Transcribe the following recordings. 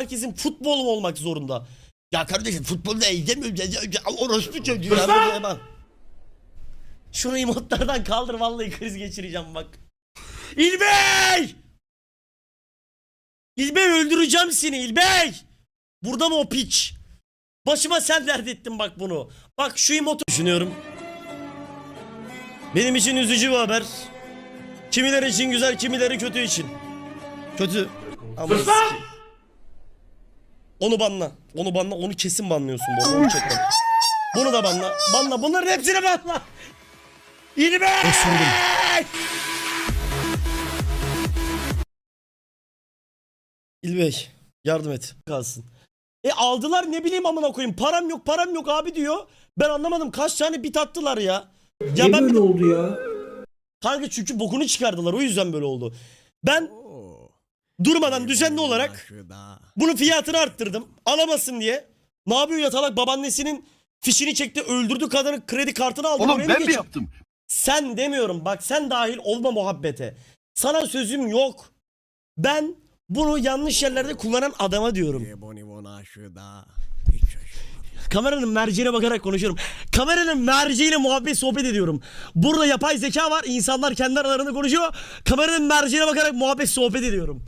herkesin futbol mu olmak zorunda? Ya kardeşim futbolda ya, orospu çocuğu ya. yemem. Şunu emotlardan kaldır vallahi kriz geçireceğim bak. İlbey! İlbey öldüreceğim seni İlbey! Burada mı o piç? Başıma sen dert ettin bak bunu. Bak şu emotu düşünüyorum. Benim için üzücü bir haber. Kimileri için güzel, kimileri kötü için. Kötü. Ama. Onu banla. Onu banla. Onu kesin banlıyorsun bu arada. Onu. Bunu da banla. Banla. Bunların hepsini banla. İlbey! İlbey yardım et. Kalsın. E aldılar ne bileyim amına koyayım. Param yok param yok abi diyor. Ben anlamadım kaç tane bit attılar ya. Ya Niye ben böyle oldu ya? kanka çünkü bokunu çıkardılar o yüzden böyle oldu. Ben durmadan düzenli olarak bunun fiyatını arttırdım. Alamasın diye. Ne yapıyor yatalak babaannesinin fişini çekti öldürdü kadının kredi kartını aldı. Oğlum ben mi geçiyor? yaptım? Sen demiyorum bak sen dahil olma muhabbete. Sana sözüm yok. Ben bunu yanlış yerlerde kullanan adama diyorum. Kameranın merceğine bakarak konuşuyorum. Kameranın merceğiyle muhabbet sohbet ediyorum. Burada yapay zeka var. İnsanlar kendi aralarında konuşuyor. Kameranın merceğine bakarak muhabbet sohbet ediyorum.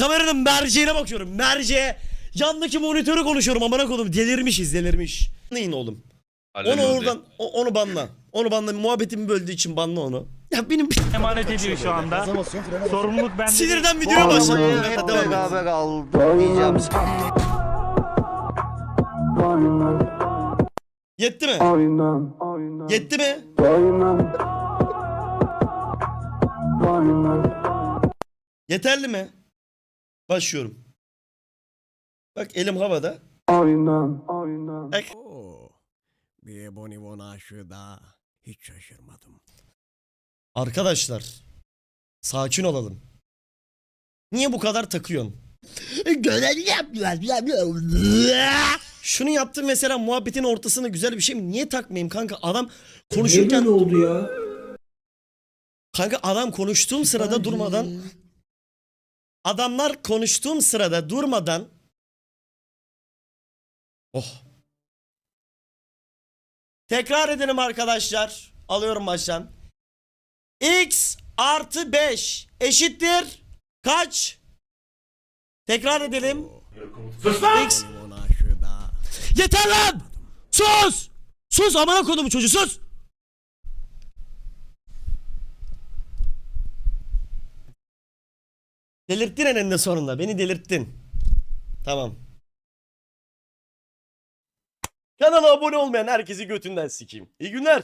Kameranın merceğine bakıyorum. Merceğe. Yandaki monitörü konuşuyorum. Amına koydum. Delirmişiz delirmiş. Neyin oğlum? Onu oradan o- onu banla. Onu banla. Muhabbetimi böldüğü için banla onu. Ya benim emanet ediyor şu anda. Sorumluluk bende. sinirden videoya başladım. Hep Devam et. beraber aldım diyeceğim. Yetti mi? Yetti mi? Yeterli mi? Başlıyorum. Bak elim havada. Bak. Bir bonibon aşığı da hiç şaşırmadım. Arkadaşlar. Sakin olalım. Niye bu kadar takıyorsun? Görevli yaptılar. Şunu yaptım mesela muhabbetin ortasında güzel bir şey mi? Niye takmayayım kanka? Adam Niye konuşurken böyle oldu ya? Kanka adam konuştuğum sırada durmadan Adamlar konuştuğum sırada durmadan Oh Tekrar edelim arkadaşlar Alıyorum baştan X artı 5 eşittir Kaç? Tekrar edelim X aşığı da Yeter lan! Sus! Sus amına kodumu çocuğu sus! Delirttin eninde sonunda. Beni delirttin. Tamam. Kanala abone olmayan herkesi götünden sikeyim. İyi günler.